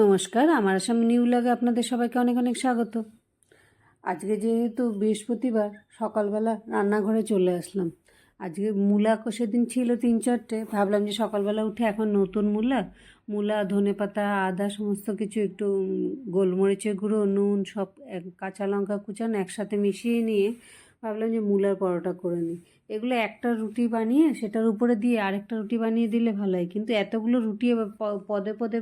নমস্কার, আমার আসাম নিউ লাগে আপনাদের সবাইকে অনেক অনেক স্বাগত। আজকে যেহেতু বৃহস্পতিবার, সকালবেলা রান্নাঘরে চলে আসলাম। আজকে মূলা সেদিন ছিল তিন চারটে, ভাবলাম যে সকালবেলা উঠে এখন নতুন মূলা মূলা ধনেপাতা আদা, সমস্ত কিছু একটু গোলমরিচের গুঁড়ো, নুন, সব কাঁচা লঙ্কা কুচান একসাথে মিশিয়ে নিয়ে ভাবলাম যে মূলার পরোটা করে নিই। এগুলো একটা রুটি বানিয়ে সেটার উপরে দিয়ে আরেকটা রুটি বানিয়ে দিলে ভালো হয়। কিন্তু এতগুলো রুটি পদে পদে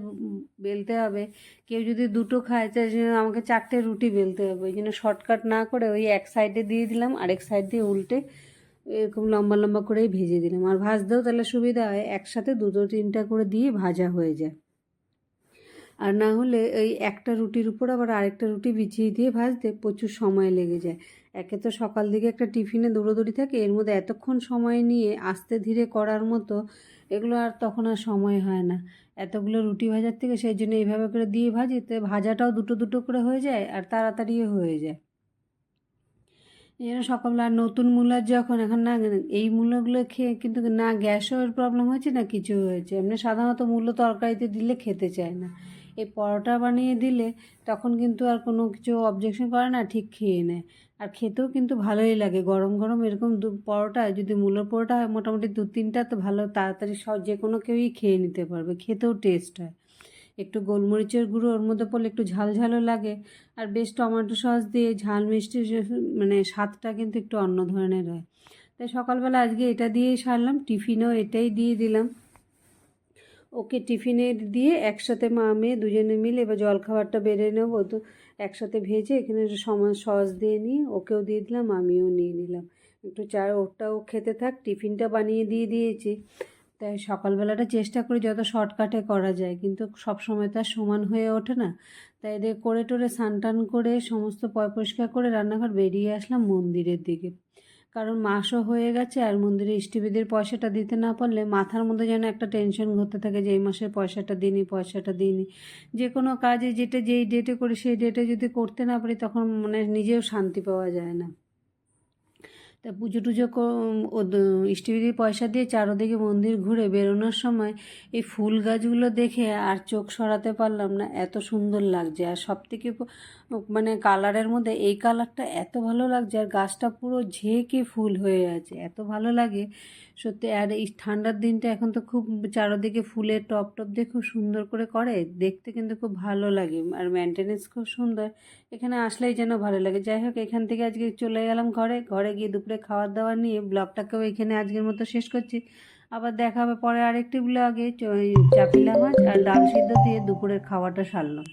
বেলতে হবে। কেউ যদি দুটো খায় তাই জন্য আমাকে চারটে রুটি বেলতে হবে। ওই জন্য শর্টকাট না করে ওই এক সাইডে দিয়ে দিলাম, আরেক সাইড দিয়ে উল্টে এরকম লম্বা লম্বা করেই ভেজে দিলাম। আর ভাজতেও তাহলে সুবিধা হয়, একসাথে দুটো তিনটা করে দিয়ে ভাজা হয়ে যায়। আর না হলে ওই একটা রুটির উপর আবার আরেকটা রুটি বিছিয়ে দিয়ে ভাজতে প্রচুর সময় লেগে যায়। একে তো সকাল দিকে একটা টিফিনে দৌড়োদৌড়ি থাকে, এর মধ্যে এতক্ষণ সময় নিয়ে আস্তে ধীরে করার মতো এগুলো আর তখন আর সময় হয় না। এতগুলো রুটি ভাজার থেকে সেই জন্য এইভাবে করে দিয়ে ভাজি, তো ভাজাটাও দুটো দুটো করে হয়ে যায় আর তাড়াতাড়িও হয়ে যায়। এই জন্য সকালবেলা আর নতুন মূলার যখন এখন না এই মূলাগুলো খেয়ে কিন্তু না গ্যাসও এর প্রবলেম হয়েছে না কিছু হয়েছে। এমনি সাধারণত মূল্য তরকারিতে দিলে খেতে চায় না। এই পরোটা বানিয়ে দিলে তখন কিন্তু আর কোনো কিছু অবজেকশন করে না, ঠিক খেয়ে নেয়। আর খেতেও কিন্তু ভালোই লাগে। গরম গরম এরকম দু পরোটা, যদি মূলোর পরোটা হয়, মোটামুটি দু তিনটা তো ভালো, তাড়াতাড়ি সব যে কোনো কেউই খেয়ে নিতে পারবে, খেতেও টেস্ট হয়। একটু গোলমরিচের গুঁড়ো ওর মধ্যে পড়লে একটু ঝাল ঝালও লাগে। আর বেশ টমেটো সস দিয়ে ঝাল মিষ্টি মানে স্বাদটা কিন্তু একটু অন্য ধরনের হয়। তাই সকালবেলা আজকে এটা দিয়েই সারলাম, টিফিনও এটাই দিয়ে দিলাম। ওকে টিফিনে দিয়ে একসাথে মা, মেয়ে দুজনে মিলে এবার জলখাবারটা বেড়ে নেব। তো একসাথে ভেজে এখানে সময় সস দিয়ে নিয়ে ওকেও দিয়ে দিলাম, আমিও নিয়ে নিলাম। একটু চা ওটাও খেতে থাক, টিফিনটা বানিয়ে দিয়ে দিয়েছি। তাই সকালবেলাটা চেষ্টা করি যত শর্টকাটে করা যায়, কিন্তু সব সময় তো আর সমান হয়ে ওঠে না। তাই এদের করে টোরে স্নান টান করে সমস্ত পয় পরিষ্কার করে রান্নাঘর বেরিয়ে আসলাম মন্দিরের দিকে। কারণ মাসও হয়ে গেছে আর মন্দিরে ইষ্টিবিদের পয়সাটা দিতে না পারলে মাথার মধ্যে যেন একটা টেনশন ঘুরতে থাকে যে এই মাসের পয়সাটা দিইনি পয়সাটা দিইনি। যে কোনো কাজে যেটা যেই ডেটে করি, সেই ডেটে যদি করতে না পারি তখন মানে নিজেও শান্তি পাওয়া যায় না। তা পুজো টুজো ইষ্টিবিদির পয়সা দিয়ে চারোদিকে মন্দির ঘুরে বেরোনোর সময় এই ফুল গাছগুলো দেখে আর চোখ সরাতে পারলাম না, এত সুন্দর লাগছে। আর সব থেকে মানে কালারের মধ্যে এই কালারটা এত ভালো লাগছে, আর গাছটা পুরো ঝেঁকে ফুল হয়ে আছে, এত ভালো লাগে। সত্যি, আর এই ঠান্ডার দিনটা এখন তো খুব চারোদিকে ফুলের টপ টপ দিয়ে খুব সুন্দর করে করে, দেখতে কিন্তু খুব ভালো লাগে। আর মেনটেনেন্স খুব সুন্দর, এখানে আসলেই যেন ভালো লাগে। যাই হোক, এখান থেকে আজকে চলে গেলাম ঘরে ঘরে গিয়ে দুপুরে খাওয়ার দাওয়া নিয়ে ব্লগটাকেও এখানে আজকের মতো শেষ করছি। আবার দেখা হবে পরে আরেকটি ব্লগে চাপিলা মাছ আর ডাল সিদ্ধ দিয়ে দুপুরের খাওয়াটা সারলাম।